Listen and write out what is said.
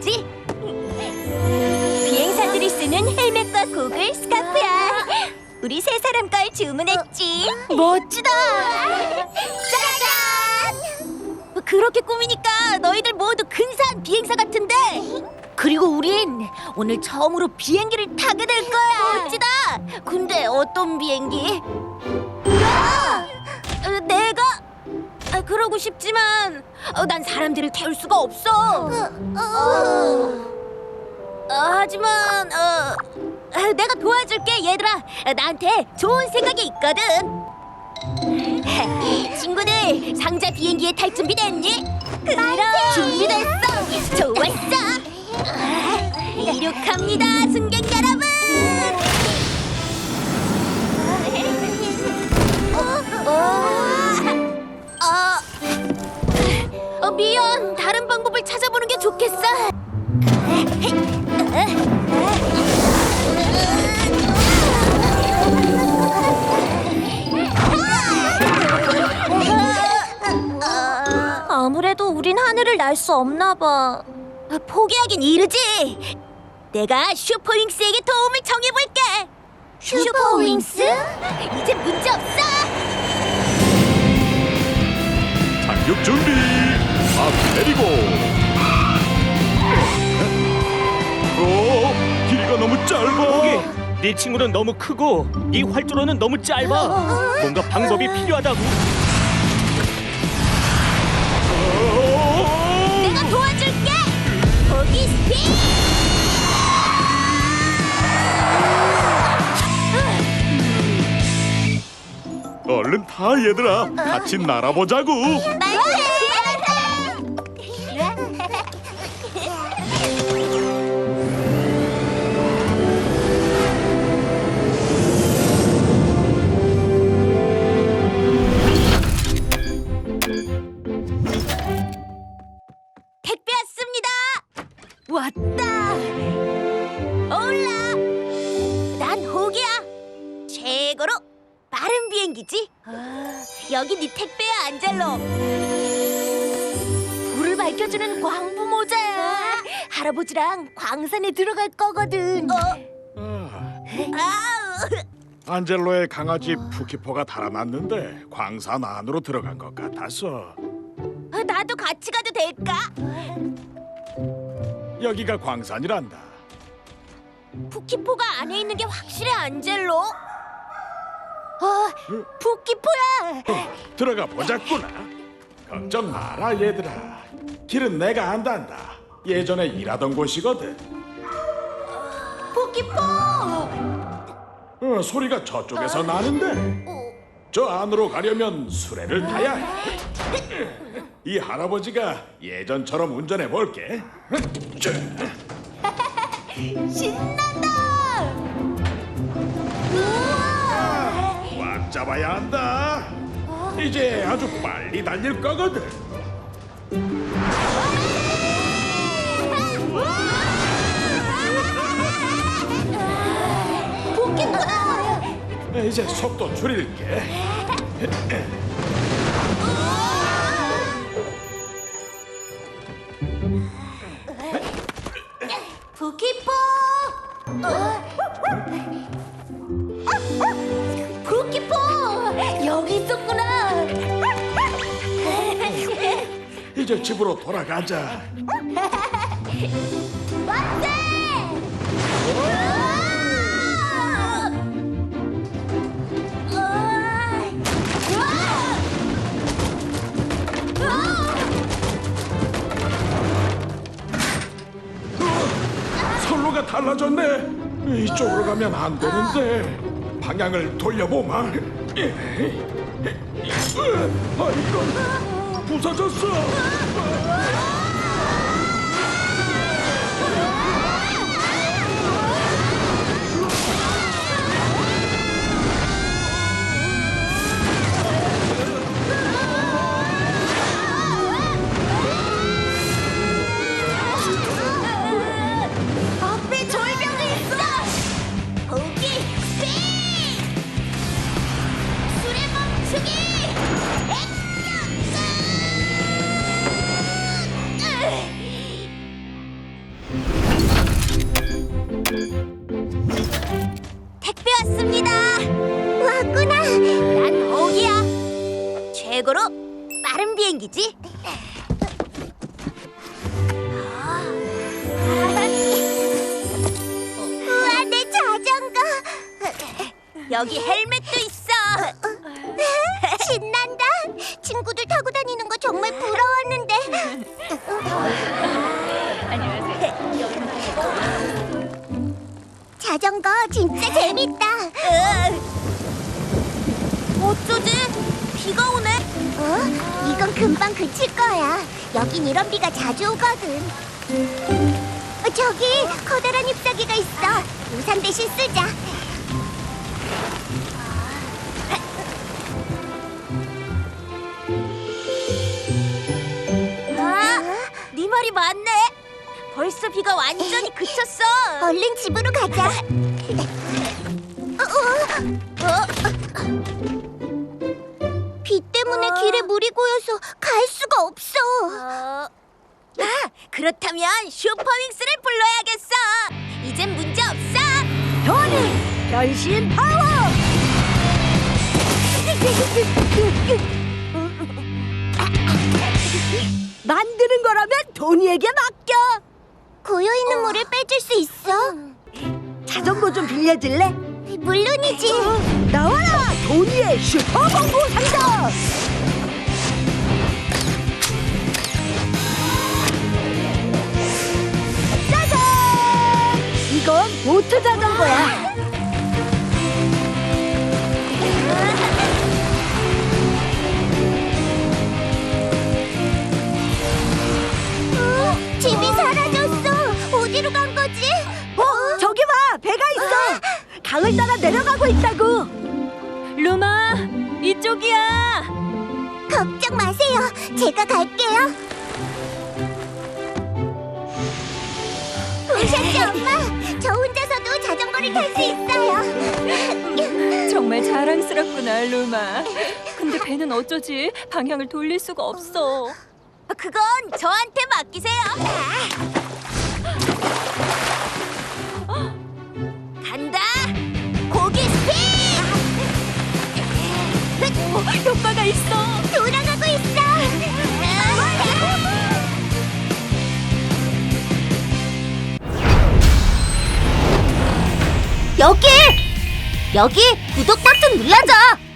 비행기지. 비행사들이 쓰는 헬멧과 고글, 스카프야. 우리 세 사람 걸 주문했지. 멋지다. 짜잔! 그렇게 꾸미니까 너희들 모두 근사한 비행사 같은데. 그리고 우린 오늘 처음으로 비행기를 타게 될 거야. 멋지다. 근데 어떤 비행기? 그러고 싶지만 어, 난 사람들을 태울 수가 없어. 어, 어, 하지만 어, 아, 내가 도와줄게 얘들아. 아, 나한테 좋은 생각이 있거든. 친구들 상자 비행기에 탈 준비 됐니? 그럼 준비됐어. 좋았어. 아, 이륙합니다, 승객 여러분. 아무래도 우린 하늘을 날 수 없나 봐. 포기하긴 이르지. 내가 슈퍼윙스에게 도움을 청해볼게. 슈퍼윙스? 이제 문제 없어. 착륙 준비. 앞 내리고. 짧아. 거기 네 친구는 너무 크고 네 활주로는 너무 짧아. 뭔가 방법이 필요하다고. 어, 내가 도와줄게. 거기 스피. 얼른 타 얘들아. 같이 날아보자고. 택배 비행기지. 아, 여기 네 택배야, 안젤로. 불을 밝혀주는 광부 모자야. 할아버지랑 광산에 들어갈 거거든. 아우. 안젤로의 강아지 푸키포가 달아났는데 광산 안으로 들어간 것 같아서 아, 나도 같이 가도 될까? 여기가 광산이란다. 푸키포가 안에 있는 게 확실해, 안젤로? 어, 푸키포야. 들어가 보자꾸나. 걱정 마라 얘들아. 길은 내가 안단다. 예전에 일하던 곳이거든. 푸키포. 어, 소리가 저쪽에서 나는데 저 안으로 가려면 수레를 타야 해. 이 할아버지가 예전처럼 운전해 볼게. 신난다. 잡아야 한다. 이제 아주 빨리 달릴 거거든. 이제 속도 줄일게. 푸키포. 여기 있었구나. 이제 집으로 돌아가자. 선로가 달라졌네. 이쪽으로 가면 안 되는데 방향을 돌려보마. 아 이건 부서졌어. 최고로 빠른 비행기지. 우와, 내 자전거. 여기 헬멧도 있어. 신난다. 친구들 타고 다니는 거 정말 부러웠는데. 자전거 진짜 재밌다. 이건 금방 그칠 거야. 여긴 이런 비가 자주 오거든. 어, 저기 커다란 잎사귀가 있어. 우산 대신 쓰자. 아, 네 말이 맞네. 벌써 비가 완전히 그쳤어. 얼른 집으로 가자. 어, 어, 어. 비 때문에 어. 길에 물이 고여서 갈 수가 없어. 어... 아, 그렇다면 슈퍼윙스를 불러야겠어. 이젠 문제 없어. 토니 변신 파워. 만드는 거라면 도니에게 맡겨. 고여 있는 물을 빼줄 수 있어? 자전거 좀 빌려줄래? 물론이지. 나와라, 도니의 슈퍼공구 상 걱정 마세요. 제가 갈게요. 보셨죠, 엄마? 저 혼자서도 자전거를 탈 수 있어요. 정말 자랑스럽구나, 루마. 근데 배는 어쩌지? 방향을 돌릴 수가 없어. 그건 저한테 맡기세요. 간다. 고기 스피! 어, 효과가 있어. 여기! 여기 구독 버튼 눌러줘.